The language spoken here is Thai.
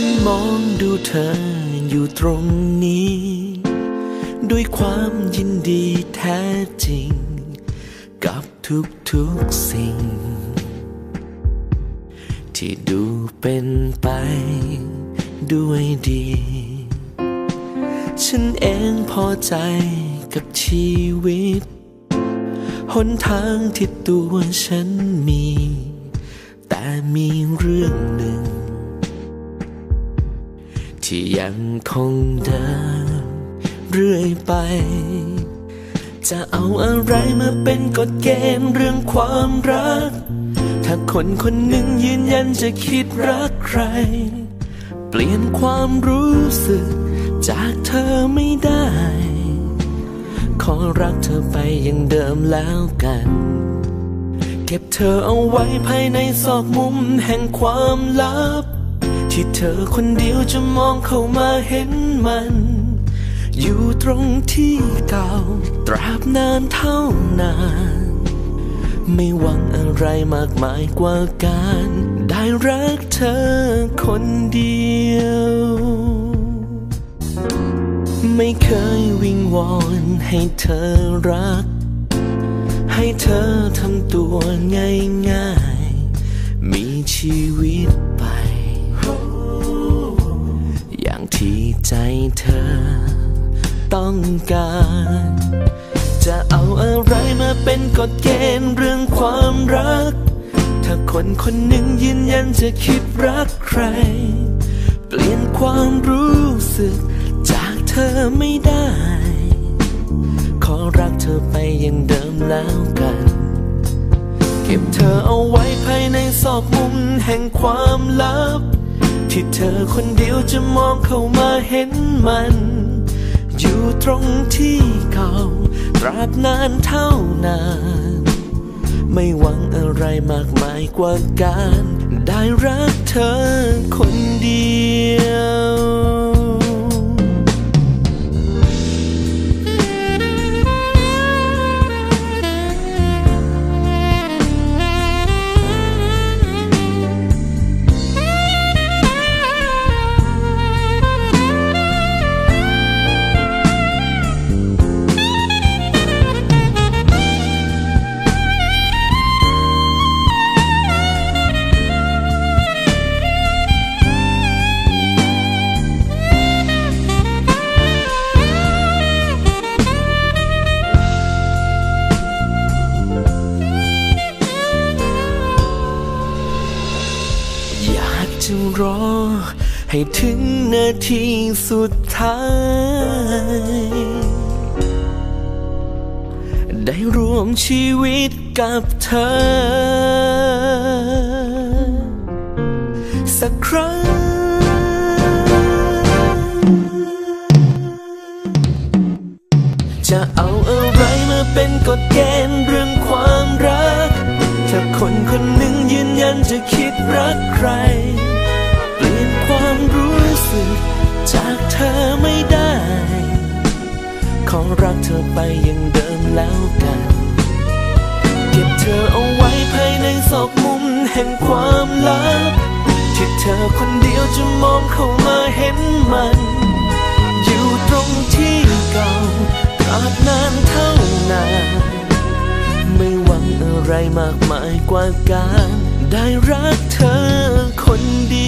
ฉันมองดูเธออยู่ตรงนี้ ด้วยความยินดีแท้จริง กับทุกๆสิ่ง ที่ดูเป็นไปด้วยดี ฉันเองพอใจกับชีวิต หนทางที่ตัวฉันมี แต่มีเรื่องหนึ่ง ที่ยังคงเดินเรื่อยไป จะเอาอะไรมาเป็นกฎเกณฑ์เรื่องความรัก ถ้าคนคนหนึ่งยืนยันจะคิดรักใคร เปลี่ยนความรู้สึกจากเธอไม่ได้ ขอรักเธอไปอย่างเดิมแล้วกัน เก็บเธอเอาไว้ภายในซอกมุมแห่งความลับ ที่เธอคนเดียวจะมองเข้ามาเห็นมัน อยู่ตรงที่เก่า ตราบนานเท่านาน ไม่หวังอะไรมากมายกว่าการ ได้รักเธอคนเดียว ไม่เคยวิงวอนให้เธอรัก ให้เธอทำตัวง่ายๆ มีชีวิต เธอต้องการ จะเอาอะไรมาเป็นกฎเกณฑ์เรื่องความรัก ถ้าคนคนหนึ่งยืนยันจะคิดรักใคร เปลี่ยนความรู้สึกจากเธอไม่ได้ ขอรักเธอไปอย่างเดิมแล้วกัน เก็บเธอเอาไว้ภายในซอกมุมแห่งความลับ ที่เธอคนเดียวจะมองเข้ามาเห็นมัน อยู่ตรงที่เก่าตราบนานเท่านาน ไม่หวังอะไรมากมายกว่าการ ได้รักเธอคนเดียว รอ ให้ถึงนาทีสุดท้าย ได้รวมชีวิตกับเธอ สักครั้งจะเอาอะไรมาเป็นกฎเกณฑ์เรื่องความรัก ถ้าคนคนหนึ่งยืนยันจะคิดรักใคร เธอไปอย่างเดิมแล้วกัน เก็บเธอเอาไว้ภายในซอกมุมแห่งความลับ ที่เธอคนเดียวจะมองเข้ามาเห็นมัน อยู่ตรงที่เก่าตราบนานเท่านานไม่หวังอะไรมากมายกว่าการ ได้รักเธอคนดี